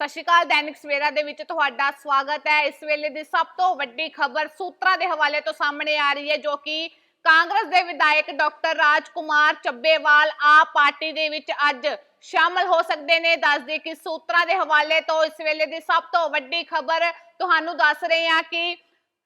ਸਤਿ ਸ਼੍ਰੀ ਅਕਾਲ, ਦੈਨਿਕ ਸਵੇਰਾ ਦੇ ਵਿੱਚ ਤੁਹਾਡਾ ਸਵਾਗਤ ਹੈ। ਇਸ ਵੇਲੇ ਦੀ ਸਭ ਤੋਂ ਵੱਡੀ ਖਬਰ ਸੂਤਰਾਂ ਦੇ ਹਵਾਲੇ ਤੋਂ ਸਾਹਮਣੇ ਆ ਰਹੀ ਹੈ, ਜੋ ਕਿ ਕਾਂਗਰਸ ਦੇ ਵਿਧਾਇਕ ਡਾਕਟਰ ਰਾਜਕੁਮਾਰ ਚੱਬੇਵਾਲ ਆਪ ਪਾਰਟੀ ਦੇ ਵਿੱਚ ਅੱਜ ਸ਼ਾਮਲ ਹੋ ਸਕਦੇ ਨੇ। ਦੱਸਦੇ ਕਿ ਸੂਤਰਾਂ ਦੇ ਹਵਾਲੇ ਤੋਂ ਇਸ ਵੇਲੇ ਦੀ ਸਭ ਤੋਂ ਵੱਡੀ ਖਬਰ ਤੁਹਾਨੂੰ ਦੱਸ ਰਹੇ ਹਾਂ ਕਿ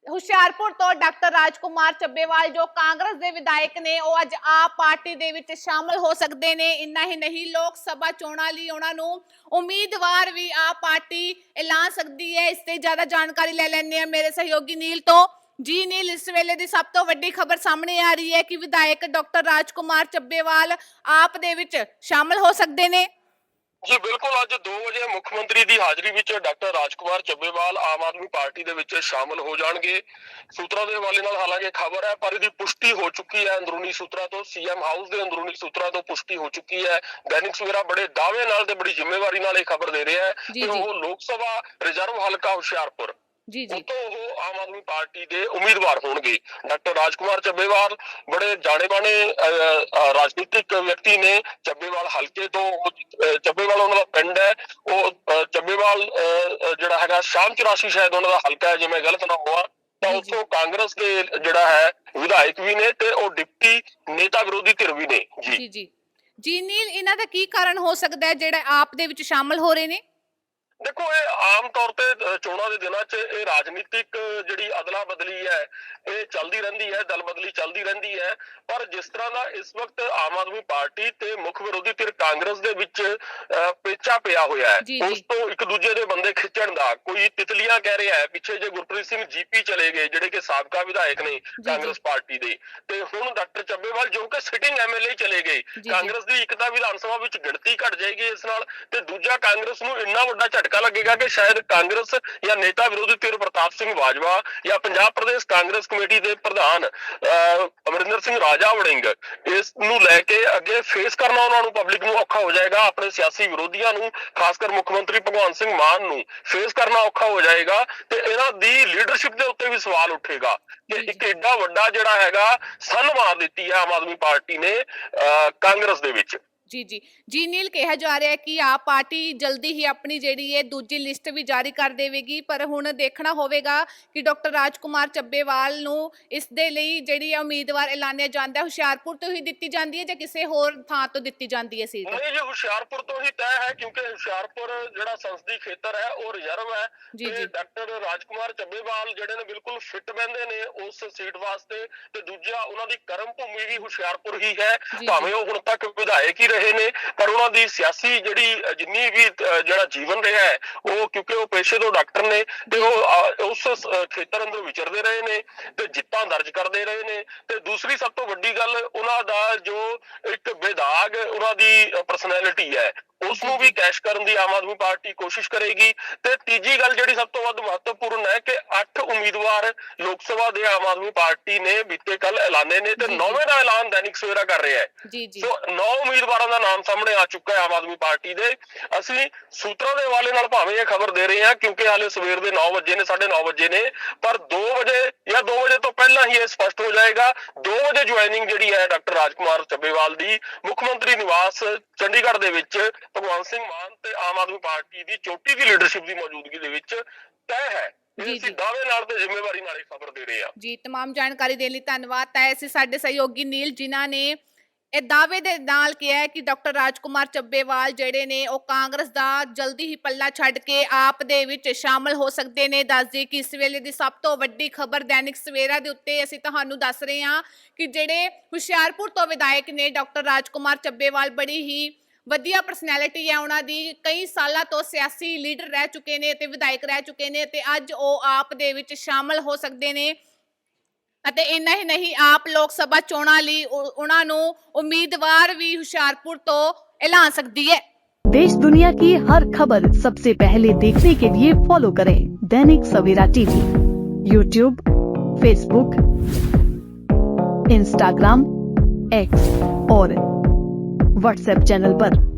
ਹੁਸ਼ਿਆਰਪੁਰ ਤੋਂ ਡਾਕਟਰ ਰਾਜਕੁਮਾਰ ਚੱਬੇਵਾਲ, ਜੋ ਕਾਂਗਰਸ ਦੇ ਵਿਧਾਇਕ ਨੇ, ਉਹ ਅੱਜ ਆਪ ਪਾਰਟੀ ਦੇ ਵਿੱਚ ਸ਼ਾਮਲ ਹੋ ਸਕਦੇ ਨੇ। ਇੰਨਾ ਹੀ ਨਹੀਂ, ਲੋਕ ਸਭਾ ਚੋਣਾਂ ਲਈ ਉਹਨਾਂ ਨੂੰ ਉਮੀਦਵਾਰ ਵੀ ਆਪ ਪਾਰਟੀ ਐਲਾਨ ਸਕਦੀ ਹੈ। ਇਸ ਤੇ ਜ਼ਿਆਦਾ ਜਾਣਕਾਰੀ ਲੈ ਲੈਣੇ ਆ ਮੇਰੇ ਸਹਿਯੋਗੀ ਨੀਲ ਤੋਂ। ਜੀ ਨੀਲ, ਇਸ ਵੇਲੇ ਦੀ ਸਭ ਤੋਂ ਵੱਡੀ ਖਬਰ ਸਾਹਮਣੇ ਆ ਰਹੀ ਹੈ ਕਿ ਵਿਧਾਇਕ ਡਾਕਟਰ ਰਾਜਕੁਮਾਰ ਚੱਬੇਵਾਲ ਆਪ ਦੇ ਵਿੱਚ ਸ਼ਾਮਲ ਹੋ ਸਕਦੇ ਨੇ। ਜੀ ਬਿਲਕੁਲ ਅੱਜ 2 ਵਜੇ ਮੁੱਖ ਮੰਤਰੀ ਦੀ ਹਾਜ਼ਰੀ ਵਿੱਚ ਡਾਕਟਰ ਰਾਜਕੁਮਾਰ ਚੱਬੇਵਾਲ ਆਮ ਆਦਮੀ ਪਾਰਟੀ ਦੇ ਵਿੱਚ ਸ਼ਾਮਲ ਹੋ ਜਾਣਗੇ। ਸੂਤਰਾਂ ਦੇ ਹਵਾਲੇ ਨਾਲ ਹਾਲਾਂਕਿ ਖਬਰ ਹੈ ਪਰ ਇਹਦੀ ਪੁਸ਼ਟੀ ਹੋ ਚੁੱਕੀ ਹੈ ਅੰਦਰੂਨੀ ਸੂਤਰਾਂ ਤੋਂ। ਸੀਐਮ ਹਾਊਸ ਦੇ ਅੰਦਰੂਨੀ ਸੂਤਰਾਂ ਤੋਂ ਪੁਸ਼ਟੀ ਹੋ ਚੁੱਕੀ ਹੈ। ਦੈਨਿਕ ਸਵੇਰਾ ਬੜੇ ਦਾਅਵੇ ਨਾਲ ਤੇ ਬੜੀ ਜ਼ਿੰਮੇਵਾਰੀ ਨਾਲ ਇਹ ਖਬਰ ਦੇ ਰਿਹਾ ਹੈ। ਕਿ। ਉਹ ਲੋਕ ਸਭਾ ਰਿਜ਼ਰਵ ਹਲਕਾ ਹੁਸ਼ਿਆਰਪੁਰ। ਜੀ ਜੀ। ਉਤੋਂ ਉਹ ਆਮ ਆਦਮੀ ਪਾਰਟੀ ਦੇ ਉਮੀਦਵਾਰ ਹੋਣਗੇ। ਡਾਕਟਰ ਰਾਜਕੁਮਾਰ ਚੱਬੇਵਾਲ ਬੜੇ ਜਾਣੇ-ਬਾਣੇ ਰਾਜਨੀਤਿਕ ਵਿਅਕਤੀ ਨੇ। ਚੱਬੇਵਾਲ ਹਲਕੇ ਤੋਂ ਉਹਨਾਂ ਦਾ ਪਿੰਡ ਹੈ ਉਹ ਚੱਬੇਵਾਲ ਜਿਹੜਾ ਹੈਗਾ ਸ਼ਾਮ 84 ਸ਼ਾਇਦ ਉਹਨਾਂ ਦਾ ਹਲਕਾ ਹੈ ਜੇ ਮੈਂ ਗਲਤ ਨਾ ਹੋਵਾਂ। ਤਾਂ। ਉੱਥੋਂ ਕਾਂਗਰਸ ਦੇ ਜਿਹੜਾ ਹੈ ਵਿਧਾਇਕ ਵੀ ਨੇ ਤੇ ਉਹ ਡਿਪਟੀ ਨੇਤਾ ਵਿਰੋਧੀ ਧਿਰ ਵੀ ਨੇ। ਜੀ। ਜੀ ਜੀ। ਜੀ ਨੀਲ ਇਹਨਾਂ ਦਾ ਕੀ ਕਾਰਨ ਹੋ ਸਕਦਾ ਹੈ ਜਿਹੜਾ ਆਪ ਦੇ ਵਿੱਚ ਸ਼ਾਮਲ ਹੋ ਰਹੇ ਨੇ? ਦੇਖੋ ਇਹ ਆਮ ਤੌਰ ਤੇ ਚੋਣਾਂ ਦੇ ਦਿਨਾਂ 'ਚ ਇਹ ਰਾਜਨੀਤਿਕ ਜਿਹੜੀ ਅਦਲਾ ਬਦਲੀ ਹੈ ਇਹ ਚੱਲਦੀ ਰਹਿੰਦੀ ਹੈ ਦਲ ਬਦਲੀ ਚੱਲਦੀ ਰਹਿੰਦੀ ਹੈ ਪਰ ਜਿਸ ਤਰ੍ਹਾਂ ਦਾ ਇਸ ਵਕਤ ਆਮ ਆਦਮੀ ਪਾਰਟੀ ਤੇ ਮੁੱਖ ਵਿਰੋਧੀ ਧਿਰ ਕਾਂਗਰਸ ਦੇ ਵਿੱਚ ਪੇਚਾ ਪਿਆ ਹੋਇਆ ਹੈ। ਉਸ ਤੋਂ ਇੱਕ ਦੂਜੇ ਦੇ ਬੰਦੇ ਖਿੱਚਣ ਦਾ ਕੋਈ ਤਿਤਲੀਆਂ ਕਹਿ ਰਿਹਾ ਹੈ ਪਿੱਛੇ ਜੇ ਗੁਰਪ੍ਰੀਤ ਸਿੰਘ ਜੀਪੀ ਚਲੇ ਗਏ ਜਿਹੜੇ ਕਿ ਸਾਬਕਾ ਵਿਧਾਇਕ ਨੇ ਕਾਂਗਰਸ ਪਾਰਟੀ ਦੇ ਤੇ ਹੁਣ ਡਾਕਟਰ ਚੱਬੇਵਾਲ ਜੋ ਕਿ ਸਿਟਿੰਗ ਐਮਐਲਏ ਚਲੇ ਗਏ। ਕਾਂਗਰਸ ਦੀ ਇੱਕ ਤਾਂ ਵਿਧਾਨ ਸਭਾ ਵਿੱਚ ਗਿਣਤੀ ਘਟ ਜਾਏਗੀ ਇਸ ਨਾਲ ਤੇ ਦੂਜਾ ਕਾਂਗਰਸ ਨੂੰ ਇੰਨਾ ਵੱਡਾ ਝਟਕਾ ਲੱਗੇਗਾ ਕਿ ਸ਼ਾਇਦ ਕਾਂਗਰਸ ਜਾਂ ਨੇਤਾ ਵਿਰੋਧੀ ਧਿਰ ਪ੍ਰਤਾਪ ਸਿੰਘ ਬਾਜਵਾ ਜਾਂ ਪੰਜਾਬ ਪ੍ਰਦੇਸ਼ ਕਾਂਗਰਸ ਕਮੇਟੀ ਦੇ ਪ੍ਰਧਾਨ ਅਮਰਿੰਦਰ ਸਿੰਘ ਰਾਜਾ ਵੜਿੰਗ ਇਸ ਨੂੰ ਲੈ ਕੇ ਅੱਗੇ ਫੇਸ ਕਰਨਾ ਉਹਨਾਂ ਨੂੰ ਪਬਲਿਕ ਨੂੰ ਔਖਾ ਹੋ ਜਾਏਗਾ ਆਪਣੇ ਸਿਆਸੀ ਵਿਰੋਧੀਆਂ ਨੂੰ ਖਾਸ ਕਰ ਮੁੱਖ ਮੰਤਰੀ ਭਗਵੰਤ ਸਿੰਘ ਮਾਨ ਨੂੰ ਫੇਸ ਕਰਨਾ ਔਖਾ ਹੋ ਜਾਏਗਾ ਤੇ ਇਹਨਾਂ ਦੀ ਲੀਡਰਸ਼ਿਪ ਦੇ ਉੱਤੇ ਵੀ ਸਵਾਲ ਉੱਠੇਗਾ ਕਿ ਇੱਕ ਐਡਾ ਵੱਡਾ ਜਿਹੜਾ ਹੈਗਾ ਸੰਨ ਮਾਰ ਦਿੱਤੀ ਹੈ ਆਮ ਆਦਮੀ ਪਾਰਟੀ ਨੇ ਅਹ, ਕਾਂਗਰਸ ਦੇ ਵਿੱਚ। ਜੀ ਜੀ ਜੀ ਨੀਲ ਕਿਹਾ ਜਾ ਰਿਹਾ ਹੈ ਕਿ ਆਪ ਪਾਰਟੀ ਜਲਦੀ ਹੀ ਆਪਣੀ ਜਿਹੜੀ ਹੈ ਦੂਜੀ ਲਿਸਟ ਵੀ ਜਾਰੀ ਕਰ ਦੇਵੇਗੀ ਪਰ ਹੁਣ ਦੇਖਣਾ ਹੋਵੇਗਾ ਕਿ ਡਾਕਟਰ ਰਾਜਕੁਮਾਰ ਚੱਬੇਵਾਲ ਨੂੰ ਇਸ ਦੇ ਲਈ ਜਿਹੜੀ ਹੈ ਉਮੀਦਵਾਰ ਐਲਾਨਿਆ ਜਾਂਦਾ ਹੈ ਹੁਸ਼ਿਆਰਪੁਰ ਤੋਂ ਹੀ ਦਿੱਤੀ ਜਾਂਦੀ ਹੈ ਜਾਂ ਕਿਸੇ ਹੋਰ ਥਾਂ ਤੋਂ ਦਿੱਤੀ ਜਾਂਦੀ ਹੈ ਸੀਟ ਨਹੀਂ ਜੀ ਹੁਸ਼ਿਆਰਪੁਰ ਤੋਂ ਹੀ ਤੈਅ ਹੈ ਕਿਉਂਕਿ ਹੁਸ਼ਿਆਰਪੁਰ ਜਿਹੜਾ ਸੰਸਦੀ ਖੇਤਰ ਹੈ ਉਹ ਰਿਜ਼ਰਵ ਹੈ ਜੀ, ਤੇ ਜੀ। ਡਾਕਟਰ ਰਾਜਕੁਮਾਰ ਚੱਬੇਵਾਲ ਜਿਹੜੇ ਨੇ ਬਿਲਕੁਲ ਫਿੱਟ ਬਹਿੰਦੇ ਨੇ ਉਸ ਸੀਟ ਵਾਸਤੇ ਤੇ ਦੂਜਾ ਉਹਨਾਂ ਦੀ ਕਰਮ ਭੂਮੀ ਵੀ ਹੁਸ਼ਿਆਰਪੁਰ ਹੀ ਹੈ ਜੀ। ਭਾਵੇਂ ਉਹ ਹੁਣ ਤੱਕ ਵਿਧਾਇਕ ਹੀ ਰਹੇ ਨੇ, ਪਰ ਉਹਨਾਂ ਦੀ ਸਿਆਸੀ ਜਿਹੜੀ ਜਿੰਨੀ ਵੀ ਜਿਹੜਾ ਜੀਵਨ ਰਿਹਾ ਹੈ, ਉਹ ਕਿਉਂਕਿ ਉਹ ਪੇਸ਼ੇ ਤੋਂ ਡਾਕਟਰ ਨੇ ਤੇ ਉਹ ਉਸ ਖੇਤਰ ਅੰਦਰ ਵਿਚਰਦੇ ਰਹੇ ਨੇ ਤੇ ਜਿੱਤਾਂ ਦਰਜ ਕਰਦੇ ਰਹੇ ਨੇ ਤੇ ਦੂਸਰੀ ਸਭ ਤੋਂ ਵੱਡੀ ਗੱਲ ਉਹਨਾਂ ਦਾ ਜੋ ਇੱਕ ਬੇਦਾਗ ਉਹਨਾਂ ਦੀ ਪਰਸਨੈਲਿਟੀ ਹੈ ਉਸ ਨੂੰ ਵੀ ਕੈਸ਼ ਕਰਨ ਦੀ ਆਮ ਆਦਮੀ ਪਾਰਟੀ ਕੋਸ਼ਿਸ਼ ਕਰੇਗੀ ਤੇ ਤੀਜੀ ਗੱਲ ਜਿਹੜੀ ਸਭ ਤੋਂ ਵੱਧ ਮਹੱਤਵਪੂਰਨ ਹੈ ਕਿ 8 ਉਮੀਦਵਾਰ ਲੋਕ ਸਭਾ ਦੇ ਆਮ ਆਦਮੀ ਪਾਰਟੀ ਨੇ ਬੀਤੇ ਕੱਲ ਐਲਾਨੇ ਨੇ ਤੇ। ਨੌਵੇਂ ਦਾ ਐਲਾਨ ਦੈਨਿਕ ਸਵੇਰਾ ਕਰ ਰਿਹਾ ਹੈ। ਸੋ ਨੌ ਉਮੀਦਵਾਰਾਂ ਦਾ ਨਾਮ ਸਾਹਮਣੇ ਆ ਚੁੱਕਾ ਹੈ ਆਮ ਆਦਮੀ ਪਾਰਟੀ ਦੇ। ਅਸੀਂ ਸੂਤਰਾਂ ਦੇ ਹਵਾਲੇ ਨਾਲ ਭਾਵੇਂ ਇਹ ਖਬਰ ਦੇ ਰਹੇ ਹਾਂ ਕਿਉਂਕਿ ਹਾਲੇ ਸਵੇਰ ਦੇ 9 ਵਜੇ ਨੇ 9:30 ਵਜੇ ਨੇ ਪਰ 2 ਵਜੇ ਜਾਂ 2 ਵਜੇ ਤੋਂ ਪਹਿਲਾਂ ਹੀ ਇਹ ਸਪਸ਼ਟ ਹੋ ਜਾਏਗਾ। 2 ਵਜੇ ਜੁਆਇਨਿੰਗ ਜਿਹੜੀ ਹੈ ਡਾਕਟਰ ਰਾਜਕੁਮਾਰ ਚੱਬੇਵਾਲ ਦੀ ਮੁੱਖ ਮੰਤਰੀ ਨਿਵਾਸ ਚੰਡੀਗੜ੍ਹ ਦੇ ਵਿੱਚ ਭਗਵੰਤ ਸਿੰਘ ਮਾਨ ਤੇ ਆਮ ਆਦਮੀ ਪਾਰਟੀ ਦੀ ਚੋਟੀ ਦੀ ਲੀਡਰਸ਼ਿਪ ਦੀ ਮੌਜੂਦਗੀ ਦੇ ਵਿੱਚ ਤੈਅ ਹੈ ਇਹ ਜੀ, ਅਸੀਂ ਜੀ। ਦਾਅਵੇ ਨਾਲ ਤੇ ਜ਼ਿੰਮੇਵਾਰੀ ਨਾਲ ਇਹ ਖਬਰ ਦੇ ਰਹੇ ਹਾਂ ਜੀ तमाम ਜਾਣਕਾਰੀ ਦੇਣ ਲਈ ਧੰਨਵਾਦ ਤਾਂ ਅਸੀਂ ਸਾਡੇ ਸਹਿਯੋਗੀ ਨੀਲ ਜਿਨ੍ਹਾਂ ਨੇ ਇਹ ਦਾਅਵੇ ਦੇ ਨਾਲ ਕਿਹਾ ਹੈ ਕਿ ਡਾਕਟਰ ਰਾਜਕੁਮਾਰ ਚੱਬੇਵਾਲ ਜਿਹੜੇ ਨੇ ਉਹ ਕਾਂਗਰਸ ਦਾ ਜਲਦੀ ਹੀ ਪੱਲਾ ਛੱਡ ਕੇ ਆਪ ਦੇ ਵਿੱਚ ਸ਼ਾਮਲ ਹੋ ਸਕਦੇ ਨੇ ਦੱਸਦੇ ਕਿ ਇਸ ਵੇਲੇ ਦੀ ਸਭ ਤੋਂ ਵੱਡੀ ਖਬਰ ਦੈਨਿਕ ਸਵੇਰਾ ਦੇ ਉੱਤੇ ਅਸੀਂ ਤੁਹਾਨੂੰ ਦੱਸ ਰਹੇ ਹਾਂ ਕਿ ਜਿਹੜੇ ਹੁਸ਼ਿਆਰਪੁਰ ਤੋਂ ਵਿਧਾਇਕ ਨੇ ਡਾਕਟਰ ਰਾਜਕੁਮਾਰ ਚੱਬੇਵਾਲ ਬੜੀ ਹੀ ਵਧੀਆ ਪਰਸਨੈਲਿਟੀ ਹੈ ਉਹਨਾਂ ਦੀ ਕਈ ਸਾਲਾਂ ਤੋਂ ਸਿਆਸੀ ਲੀਡਰ ਰਹਿ ਚੁੱਕੇ ਨੇ ਤੇ ਵਿਧਾਇਕ ਰਹਿ ਚੁੱਕੇ ਨੇ ਤੇ ਅੱਜ ਉਹ ਆਪ ਦੇ ਵਿੱਚ ਸ਼ਾਮਲ ਹੋ ਸਕਦੇ ਨੇ ਅਤੇ ਇੰਨਾ ਹੀ ਨਹੀਂ ਆਪ ਲੋਕ ਸਭਾ ਚੋਣਾਂ ਲਈ ਉਹ- ਉਹਨਾਂ ਨੂੰ ਉਮੀਦਵਾਰ ਵੀ ਹੁਸ਼ਿਆਰਪੁਰ ਤੋਂ ਐਲਾਨ ਸਕਦੀ ਹੈ देश दुनिया की हर खबर सबसे पहले देखने के लिए फॉलो करें Dainik Savera TV YouTube Facebook Instagram X और व्हाट्सएप चैनल पर।